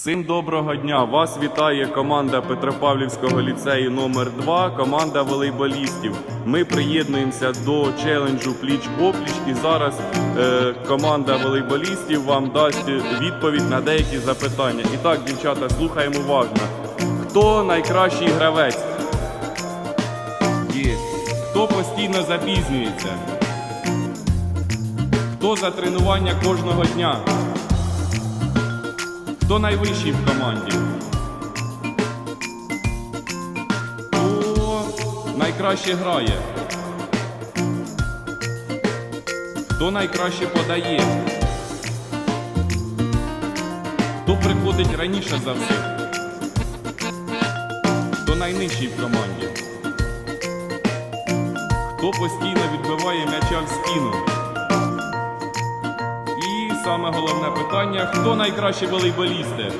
Всім доброго дня! Вас вітає команда Петропавлівського ліцею номер 2 команда волейболістів. Ми приєднуємося до челенджу пліч опліч і зараз е, команда волейболістів вам дасть відповідь на деякі запитання. І так, дівчата, слухаємо уважно. Хто найкращий гравець? Є. Хто постійно запізнюється? Хто за тренування кожного дня? Хто найвищий в команді? Хто найкраще грає? Хто найкраще подає? Хто приходить раніше за всіх? Хто найнижчий в команді? Хто постійно відбиває м'яча в стіну? Саме головне питання: хто найкращі волейболісти?